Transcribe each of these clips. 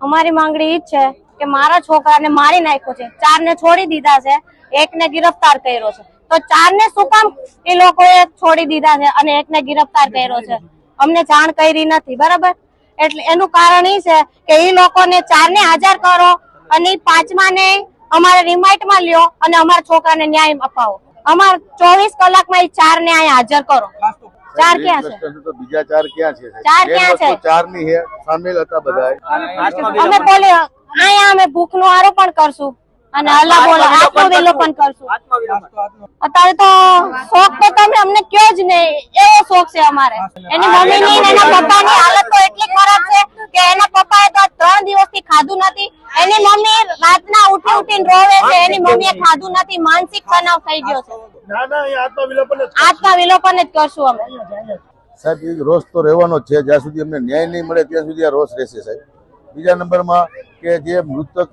અમારી માંગણી ઈ જ છે કે મારા છોકરાને મારી નાખ્યો છે. ચારને છોડી દીધા છે. એકને ગિરફતાર કર્યો છે. તો ચારને શું કામ એ લોકોએ છોડી દીધા છે અને એકને ગિરફતાર કર્યો છે? અમને જાણ કરી નથી, બરાબર? એટલે એનું કારણ એ છે કે એ લોકોને ચારને હાજર કરો અને પાંચમાને પાંચમા અમારે રિમાઇન્ડમાં લ્યો અને અમારા છોકરાને ન્યાય અપાવો. અમાર ચોવીસ કલાકમાં એ ચારને અહીંયા હાજર કરો. ચાર ક્યાં છે? તો બીજા ચાર ક્યાં છે ચાર ક્યાં છે? ચારની હે સામેલ હતા બધા અમે બોલે અહીંયા અમે ભૂખનું આરોપણ કરશું અને અલ્લાહ બોલે આત્મવિલોપન કરશું. અત્યારે તો શોખ તો તમે અમને કયો જ નહીં એવો શોખ છે અમારે. એની મમ્મી ની એના પપ્પા ની હાલત તો એટલી ખરાબ છે કે એના પપ્પાએ તો આ ત્રણ દિવસથી ખાધું નથી એની મમ્મી રાતના ઉઠી ઉઠીને રોવે છે એની મમ્મીએ ખાધું નથી માનસિક તણાવ થઈ ગયો છે. ના ના એ આત્મવિલોપન જ જ કરશું અમે. સાહેબ એ રોષ તો રહેવાનો જ છે જ્યાં સુધી અમને ન્યાય નહીં મળે ત્યાં સુધી આ રોષ રહેશે સાહેબ. બીજા નંબરમાં કે જે મૃતક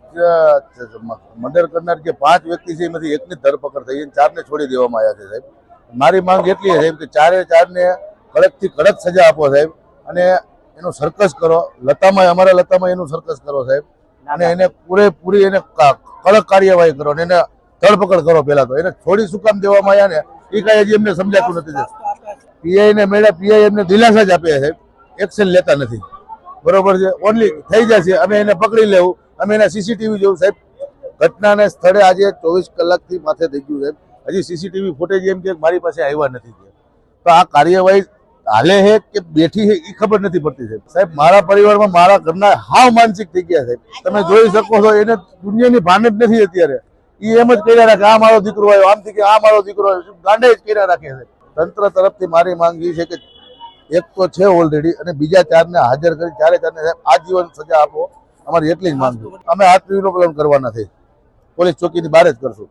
મર્ડર કરનાર જે પાંચ વ્યક્તિ છે એમાંથી એકની ધરપકડ થઈ અને ચારને છોડી દેવામાં આવ્યા છે સાહેબ. મારી માંગ એટલી છે સાહેબ કે ચારે ચારને કડકથી કડક સજા આપો સાહેબ. અને એનું સરકસ કરો. લતામાં અમારા લતામાં એનું સરકસ કરો સાહેબ. અને એને પૂરેપૂરી એને કડક કાર્યવાહી કરો અને એને ધરપકડ કરો પહેલા તો. એને છોડી શું કામ દેવામાં આવ્યા ને એ કાંઈ હજી એમને સમજાતું નથી પીઆઈ ને મેળા પીઆઈ એમને દિલાસા જ આપે છે. એક્શન લેતા નથી. બરોબર છે? ઓનલી થઈ જશે. અમે એને પકડી લેવું. અમે એના સીસીટીવી જોવું સાહેબ ઘટનાને સ્થળે આજે ચોવીસ કલાકથી માથે થઈ ગયું સાહેબ હજી સીસીટીવી ફૂટેજ એમ કે મારી પાસે આવ્યા નથી તો આ કાર્યવાહી હાલે હે કે બેઠી છે એ ખબર નથી પડતી સાહેબ. સાહેબ મારા પરિવારમાં મારા ઘરના હાવ માનસિક થઈ ગયા સાહેબ. તમે જોઈ શકો છો એને દુનિયાની ભાન જ નથી અત્યારે. એ એમ જ કર્યા રાખે આ મારો દીકરો આવ્યો આમથી કે આ મારો દીકરો આવ્યો. ગાંડે જ કર્યા રાખે છે તંત્ર તરફથી મારી માંગ એ છે કે એક તો છે ઓલરેડી અને બીજા ચારને હાજર કરી ચારે ચારને સાહેબ આજીવન સજા આપો. અમારી એટલી જ માંગ છે. અમે આત્મવિલોપન કરવાના છે. પોલીસ ચોકીની બહાર જ કરશું.